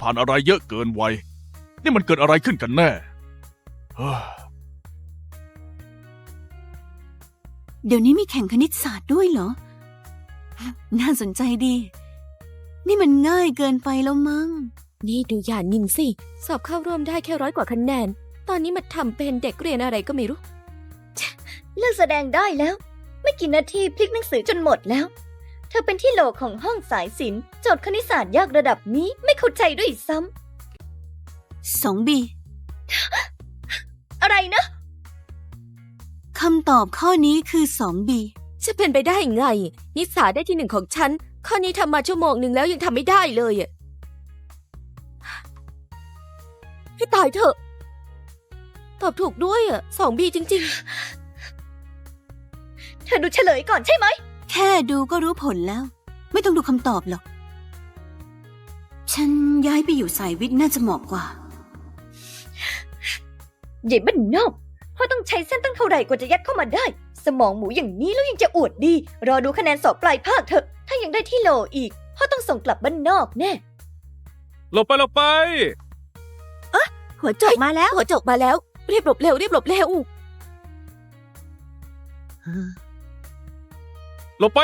ผ่านอะไรเยอะเกินวัย นี่มันเกิดอะไรขึ้นกันแน่เฮ้ยเดี๋ยวนี้มีแข่งคณิตศาสตร์ด้วยเหรอ น่าสนใจดี นี่มันง่ายเกินไปแล้วมั้ง นี่ดูหยานนินสิ สอบเข้าร่วมได้แค่ร้อยกว่าคะแนน ตอนนี้มาทำเป็นเด็กเรียนอะไรก็ไม่รู้ เลิกแสดงได้แล้ว ไม่กี่นาทีพลิกหนังสือจนหมดแล้ว เธอเป็นที่โหลของห้องสายศิลป์โจทย์คณิตศาสตร์ยากระดับนี้ไม่เข้าใจด้วยซ้สองบีำอะไรนะคำตอบข้อนี้คือสองบีจะเป็นไปได้ไง นิสาได้ที่หนึ่งของฉัน ข้อนี้ทำมาชั่วโมงหนึ่งแล้วยังทำไม่ได้เลยอะให้ตายเถอะ ตอบถูกด้วยอะสองบีจริงเธอดูเฉลยก่อนใช่ไหม แค่ดูก็รู้ผลแล้ว ไม่ต้องดูคำตอบหรอก ฉันย้ายไปอยู่สายวิทย์น่าจะเหมาะกว่า ใหญ่บ้านนอกเพราะต้องใช้เส้นตั้งเท่าไหร่กว่าจะยัดเข้ามาได้ สมองหมูอย่างนี้แล้วยังจะอวดดี รอดูคะแนนสอบปลายภาคเถอะ ถ้ายังได้ที่โหลอีกพ่อต้องส่งกลับบ้านนอกแน่ หลบไปหลบไป หัวจบมาแล้วๆหัวจกมาแล้วรีบหลบเร็วรีบหลบเร็วห ลบไป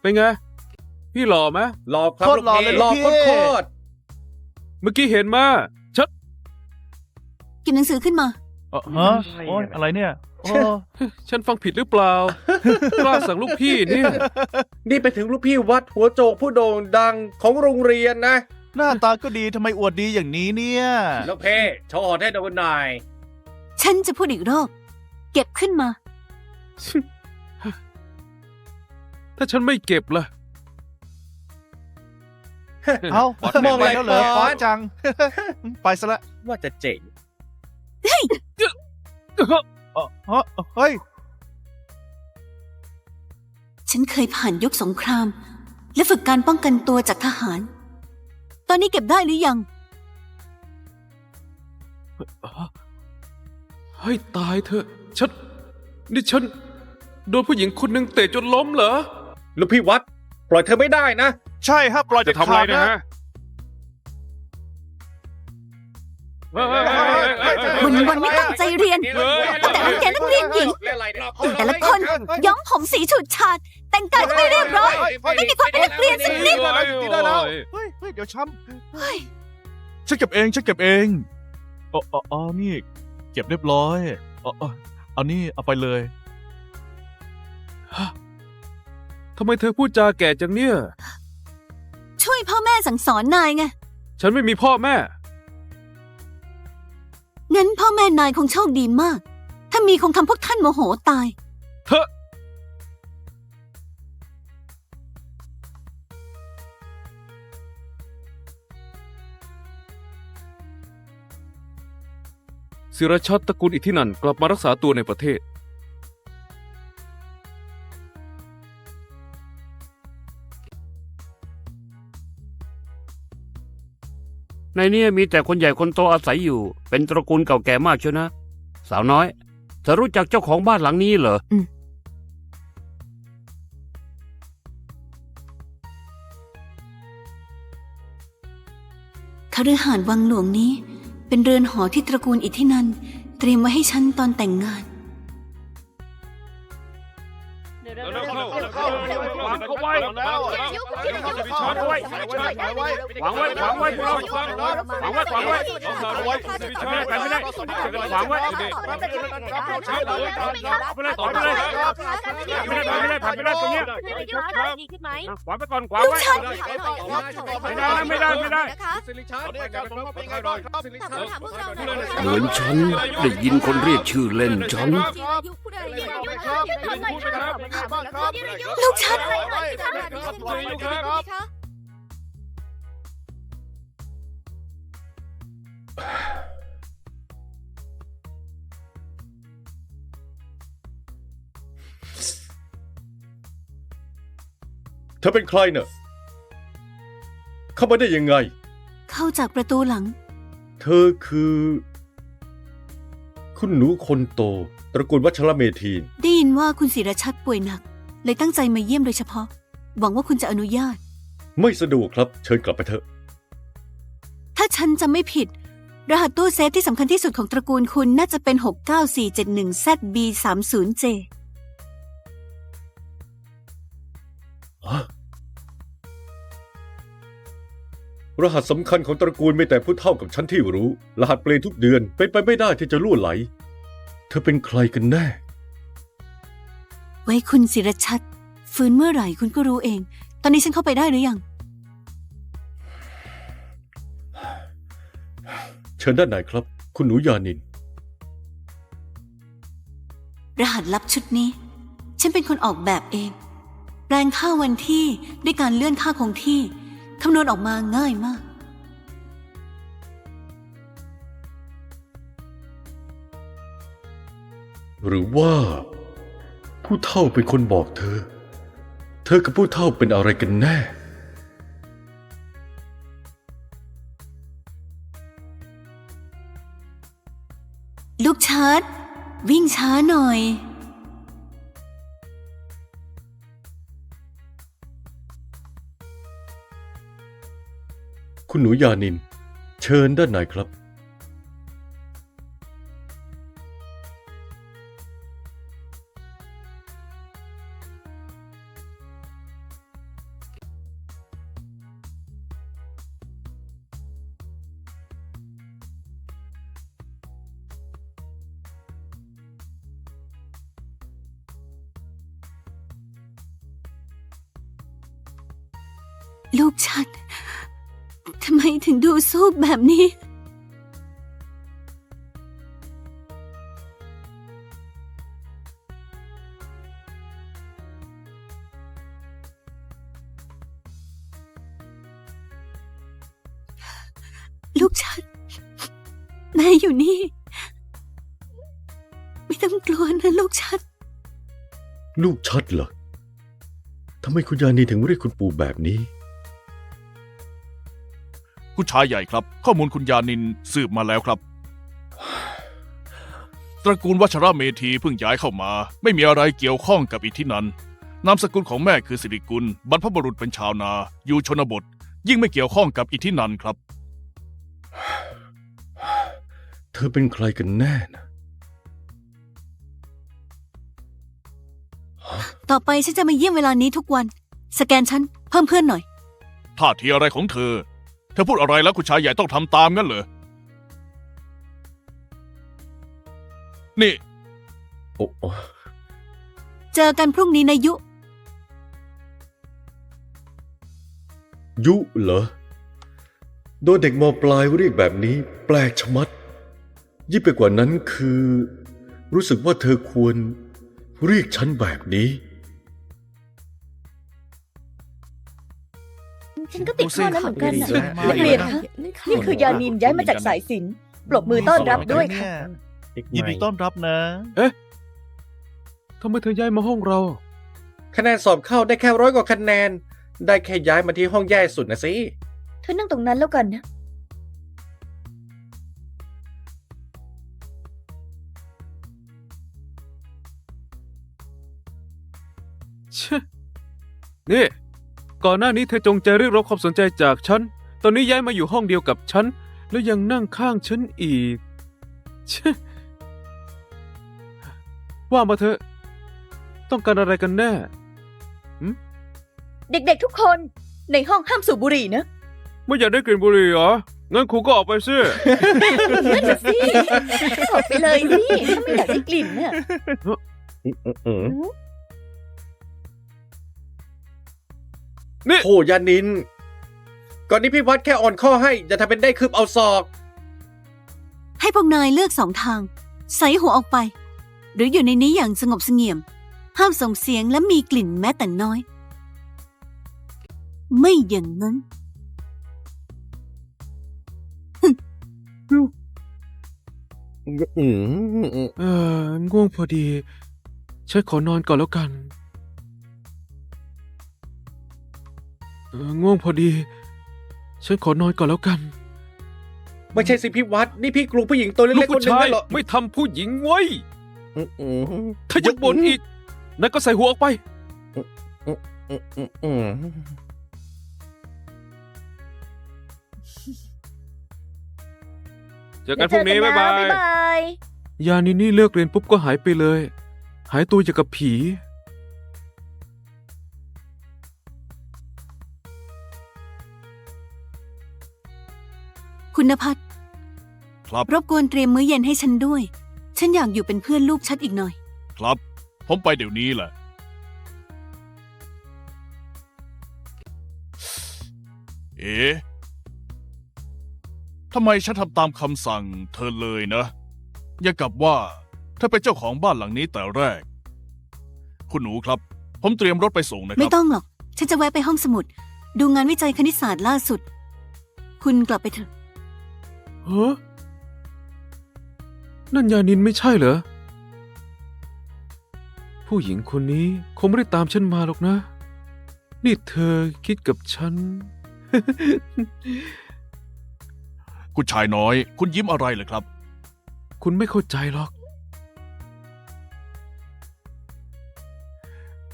เป็นไง พี่หล่อไหมหลอกครับโคตรหล่อเลยหลอกพี่ โคตรเมื่อกี้เห็นมาชัดเก็บหนังสือขึ้นมา เอ่อฮะโอ๊ยอะไรเนี่ยโอ้ฉันฟังผิดหรือเปล่า กล้าสั่งลูกพี่เนี่ย นี่ไปถึงลูกพี่วัดหัวโจกผู้โด่งดังของโรงเรียนนะหน้าตาก็ดีทำไมอวดดีอย่างนี้เนี่ย ลูกเพ่โชว์ให้ดูหน่อย ฉันจะพูดอีกรอบ เก็บขึ้นมา ถ้าฉันไม่เก็บล่ะ เอ้าวัดมองไม่ไปไหวแล้วเหรอก่อนฟ้าจัง ไปซะละว่าจะเจ๋ง เอ่อเฮ้ยเฮ้ย ฉันเคยผ่านยุคสงคราม และฝึกการป้องกันตัวจากทหาร ตอนนี้เก็บได้หรือยัง ให้ตายเถอะฉันนี่ฉัน โดนผู้หญิงคนหนึ่งเตะจนล้มเหรอลูกพี่วัด ปล่อยเธอไม่ได้นะ ใช่ฮะปล่อยจะเด็ดทำอะไรขาดนะนะฮะเฮ้ยเฮ้ยเฮ้ยเฮ้ยเฮ้ยเฮ้ยวันวันๆไม่ตั้งใจเรียนเฮ้ยแต่ละแกนักเรียนหญิง แต่ละคนย้อมผมสีฉูดฉาดแต่งกายก็ไม่เรียบร้อย ไม่มีความเป็นนักเรียนสักนิดได้แล้วได้แล้วโอ้ยเฮ้ยเฮ้ยเดี๋ยวช้เฮ้ยฉันเก็บเองฉันเก็บเองอ๋ออ๋ออ๋อนี่ เก็บเรียบร้อยอ๋ออ๋อเอานี่เอาไปเลยทำไมเธอพูดจาแก่จังเนี่ย ช่วยพ่อแม่สั่งสอนนายไง ฉันไม่มีพ่อแม่ งั้นพ่อแม่นายคงโชคดีมาก ถ้ามีคงทำพวกท่านโมโหตาย เธอ ศิรชัดตระกูลอิทธินันท์กลับมารักษาตัวในประเทศ ในนี้มีแต่คนใหญ่คนโตอาศัยอยู่ เป็นตระกูลเก่าแก่มากเชียวนะ สาวน้อยเธอรู้จักเจ้าของบ้านหลังนี้เหรอคฤหาสน์วังหลวงนี้ เป็นเรือนหอที่ตระกูลอิทธินันเตรียมไว้ให้ฉันตอนแต่งงานางไว้วางไว้วางไว้พวกเราวางไว้วางไว้ไปไม่ได้ไปไม่ได้วางไว้ไปเลยต่อไปเลยไม่ได้ไม่ได้ผ่านไม่ได้ตรงนี้วางไปก่อนวางไว้ไม่ได้ไม่ได้ไม่ได้เหมือนฉันได้ยินคนเรียกชื่อเล่นฉันลูกฉัน เธอเป็นใครเนอะเข้ามาได้ยังไง เข้าจากประตูหลัง เธอคือ คุณหนูคนโต ตระกูลวัชรเมธีน ได้ยินว่าคุณศิรชัดป่วยหนัก เลยตั้งใจมาเยี่ยมโดยเฉพาะ หวังว่าคุณจะอนุญาต ไม่สะดวกครับ เชิญกลับไปเถอะ ถ้าฉันจำไม่ผิด รหัสตู้เซฟที่สำคัญที่สุดของตระกูลคุณน่าจะเป็น 69471ZB30J รหัสสำคัญของตระกูลมีแต่ผู้เท่ากับฉันที่รู้ รหัสเปลี่ยนทุกเดือนเป็นไปไม่ได้ที่จะล่วไหล เธอเป็นใครกันแน่ ไว้คุณศิรชัด ฟื้นเมื่อไหร่คุณก็รู้เอง ตอนนี้ฉันเข้าไปได้หรือยัง เชิญด้านในครับ คุณหนูยานิน รหัสลับชุดนี้ ฉันเป็นคนออกแบบเอง แปลงค่าวันที่ด้วยการเลื่อนค่าคงที่ คำนวณออกมาง่ายมาก หรือว่า ผู้เท่าเป็นคนบอกเธอ เธอกับผู้เท่าเป็นอะไรกันแน่ ชัด วิ่งช้าหน่อย คุณหนูยานิน เชิญด้านในครับ ลูกชัดทำไมถึงดูซูบแบบนี้ ลูกชัดแม่อยู่นี่ ไม่ต้องกลัวนะลูกชัดลูกชัดเหรอทำไมคุณยานินถึงเรียกคุณปู่แบบนี้ คุณชายใหญ่ครับ ข้อมูลคุณยานินสืบมาแล้วครับ ตระกูลวัชระเมธีเพิ่งย้ายเข้ามา ไม่มีอะไรเกี่ยวข้องกับอิทธินันนามสกุลของแม่คือสิริกุล บรรพบุรุษเป็นชาวนา อยู่ชนบท ยิ่งไม่เกี่ยวข้องกับอิทธินันครับ เธอเป็นใครกันแน่นะต่อไปฉันจะมาเยี่ยมเวลานี้ทุกวัน สแกนฉันเพิ่มเพื่อนหน่อย ท่าทีอะไรของเธอ เธอพูดอะไรแล้วคุณชายใหญ่ต้องทำตามงั้นเหรอ นี่ โอ้โอ้เจอกันพรุ่งนี้นะยุ ยุเหรอ โดนเด็กมปลายเรียกแบบนี้ แปลกชะมัด ยิ่งไปกว่านั้นคือ รู้สึกว่าเธอควรเรียกฉันแบบนี้ ฉันก็ติดข้อนั้นเหมือนกันน่ะดูสินักเรียนคะนี่คือยานินย้ายมาจากสายสินปรบมือต้อนรับด้วยค่ะ ยินดีต้อนรับนะทำไมเธอย้ายมาห้องเรา คะแนนสอบเข้าได้แค่ร้อยกว่าคะแนน ได้แค่ย้ายมาที่ห้องแย่สุดนะสิ เธอนั่งตรงนั้นแล้วกันนะเชะนี่ ก่อนหน้านี้เธอจงใจเรียกร้องความสนใจจากฉัน ตอนนี้ย้ายมาอยู่ห้องเดียวกับฉัน แล้วยังนั่งข้างฉันอีกเชะว่ามาเถอะ ต้องการอะไรกันแน่ เด็กๆทุกคนในห้องห้ามสูบบุหรี่นะ ไม่อยากได้กลิ่นบุหรี่เหรอ งั้นครูก็ออกไปสิ นั่นน่ะสิออกไปเลยสิถ้าไม่อยากได้กลิ่นน่ะ นี่โหยานิน ก่อนนี้พี่วัดแค่อ่อนข้อให้อย่าทำเป็นได้คืบเอาศอก ให้พวกนายเลือกสองทาง ใส่หัวออกไป หรืออยู่ในนี้อย่างสงบเสงี่ยม ห้ามส่งเสียงและมีกลิ่นแม้แต่น้อย ไม่อย่างนั้นอืมเออง่วงพอดี ฉันขอนอนก่อนแล้วกัน ง่วงพอดี ฉันขอนอนก่อนแล้วกัน ไม่ใช่สิพี่วัด นี่พี่กลัวผู้หญิงตัวลูเล็กกๆคผู้นหนึงชายนั่นเหรอไม่ทำผู้หญิงไว้ยอืมอืมถ้ายังบ่นอีกนายก็ใส่หัวออกไป อืมอืมอืมเจอกันพรุ่งนี้ บ๊ายบายบ๊ายบายยานินี่เลิกเรียนปุ๊บก็หายไปเลย หายตัวอย่างกับผี คุณนภัทรครับ รบกวนเตรียมมื้อเย็นให้ฉันด้วย ฉันอยากอยู่เป็นเพื่อนลูกชัดอีกหน่อย ครับ ผมไปเดี๋ยวนี้แหละ เอ๊ะทำไมฉันทำตามคำสั่งเธอเลยนะอย่ากับว่าเธอเป็นเจ้าของบ้านหลังนี้แต่แรก คุณหนูครับ ผมเตรียมรถไปส่งนะคไม่รับ ต้องหรอก ฉันจะแวะไปห้องสมุด ดูงานวิจัยคณิตศาสตร์ล่าสุด คุณกลับไปเถอะเฮ้อนั่นยานินไม่ใช่เหรอ ผู้หญิงคนนี้คงไม่ได้ตามฉันมาหรอกนะ นี่เธอคิดกับฉัน คุณชายน้อย คุณยิ้มอะไรเลยครับ คุณไม่เข้าใจหรอก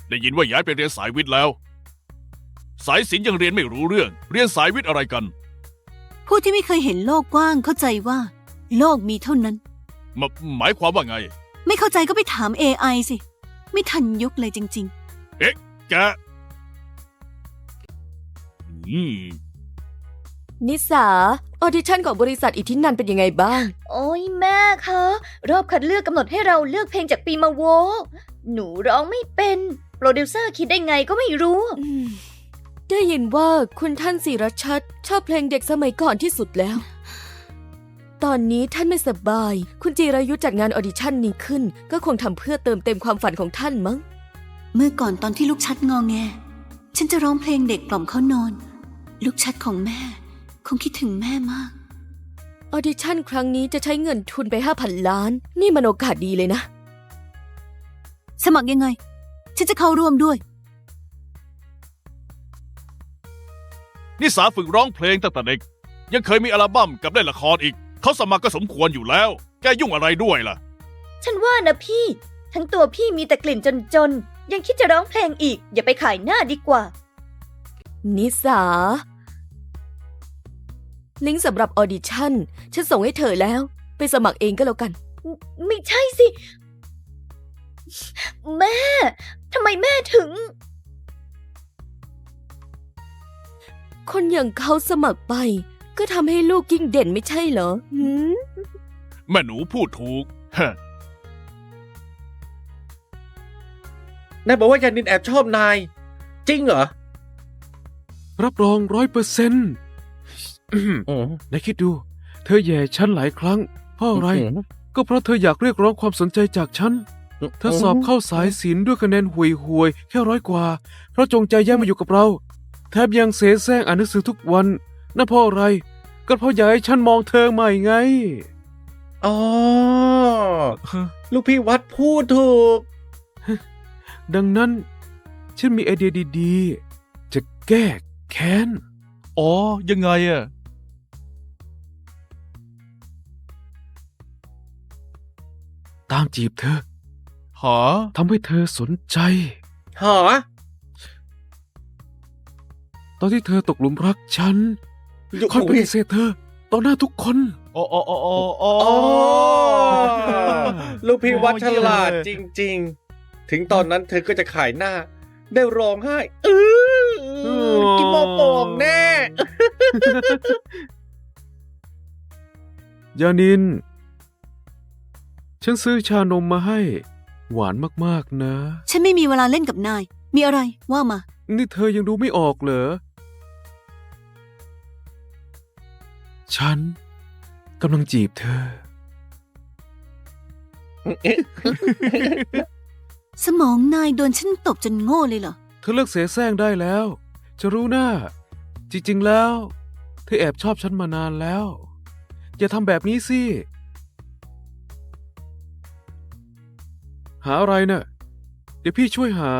ได้ยินว่าย้ายไปเรียนสายวิทย์แล้ว สายศิลป์ยังเรียนไม่รู้เรื่อง เรียนสายวิทย์อะไรกัน ผู้ที่ไม่เคยเห็นโลกกว้างเข้าใจว่า โลกมีเท่านั้น หมหมายความว่าไง ไม่เข้าใจก็ไปถาม AI สิ ไม่ทันยุคเลยจริงแกอืมนิสา ออดิชั่นของบริษัทอิทธินันเป็นยังไงบ้าง โอ้ยแม่คะ รอบคัดเลือกกำหนดให้เราเลือกเพลงจากปีมาโว หนูร้องไม่เป็น โปรดิวเซอร์คิดได้ไงก็ไม่รู้ อืม ได้ยินว่าคุณท่านศิรชัดชอบเพลงเด็กสมัยก่อนที่สุดแล้ว ตอนนี้ท่านไม่สบาย คุณจีรายุจัดงานออดิชั่นนี้ขึ้น ก็คงทำเพื่อเติมเต็มความฝันของท่านมั้งๆเมื่อก่อนตอนที่ลูกชัดงองแง ฉันจะร้องเพลงเด็กกล่อมเขานอน ลูกชัดของแม่ คงคิดถึงแม่มาก ออดิชั่นครั้งนี้จะใช้เงินทุนไปห้าพันล้าน นี่มันโอกาสดีเลยนะ สมัครยังไง ฉันจะเข้าร่วมด้วย นิสาฝึกร้องเพลงตั้งแต่เด็ก ยังเคยมีอัลบั้มกับเล่นละครอีก เขาสมัครก็สมควรอยู่แล้ว แกยุ่งอะไรด้วยล่ะ ฉันว่านะพี่ ทั้งตัวพี่มีแต่กลิ่นจนๆ ยังคิดจะร้องเพลงอีก อย่าไปขายหน้าดีกว่า นิสา ลิงก์สำหรับออดิชั่น ฉันส่งให้เธอแล้ว ไปสมัครเองก็แล้วกัน ไม่ใช่สิ แม่ทำไมแม่ถึง คนอย่างเขาสมัครไป ก็ทำให้ลูกยิ่งเด่นไม่ใช่เหรอหืมแม่หนูพูดถูกฮะนายบอกว่ายานินแอบชอบนาย จริงเหรอ รับรองร้อยเปอร์เซ็นต์อืมนายคิดดู เธอแย่ฉันหลายครั้ง เพราะอะไร ก็เพราะเธออยากเรียกร้องความสนใจจากฉัน เธอสอบเข้าสายศิลป์ด้วยคะแนนห่วยห่วยๆแค่ร้อยกว่า เพราะจงใจแย่งมาอยู่กับเรา แทบยังเสแสร้งอ่านหนังสือทุกวันนั่นเพราะอะไร ก็เพราะอยากให้ฉันมองเธอใหม่ไง อ๋อ ลูกพี่วัดพูดถูก ดังนั้น ฉันมีไอเดียดีๆ จะแก้แค้น อ๋อ ยังไงอะตามจีบเธอ หาทำให้เธอสนใจหอ ตอนที่เธอตกหลุมรักฉันคอยปฏิเสธเธอต่อหน้าทุกคนอ๋ออ๋ออ๋ออ๋ออ๋ออ๋อลูกพี่วัดฉลาดจริง ๆ ถึงตอนนั้นเธอก็จะขายหน้า ได้ร้องไห้เออกินโมโป่งแน่ยานิน ฉันซื้อชานมมาให้ หวานมากๆนะ ฉันไม่มีเวลาเล่นกับนาย มีอะไรว่ามา นี่เธอยังดูไม่ออกเหรอ ฉันกำลังจีบเธอ สมองนายโดนฉันตบจนโง่เลยเหรอ เธอเลิกเสแสร้งได้แล้ว จะรู้หน้า จริง ๆ แล้ว เธอแอบชอบฉันมานานแล้ว อย่าทำแบบนี้สิ หาอะไรเนะ่ะเดี๋ยวพี่ช่วยหา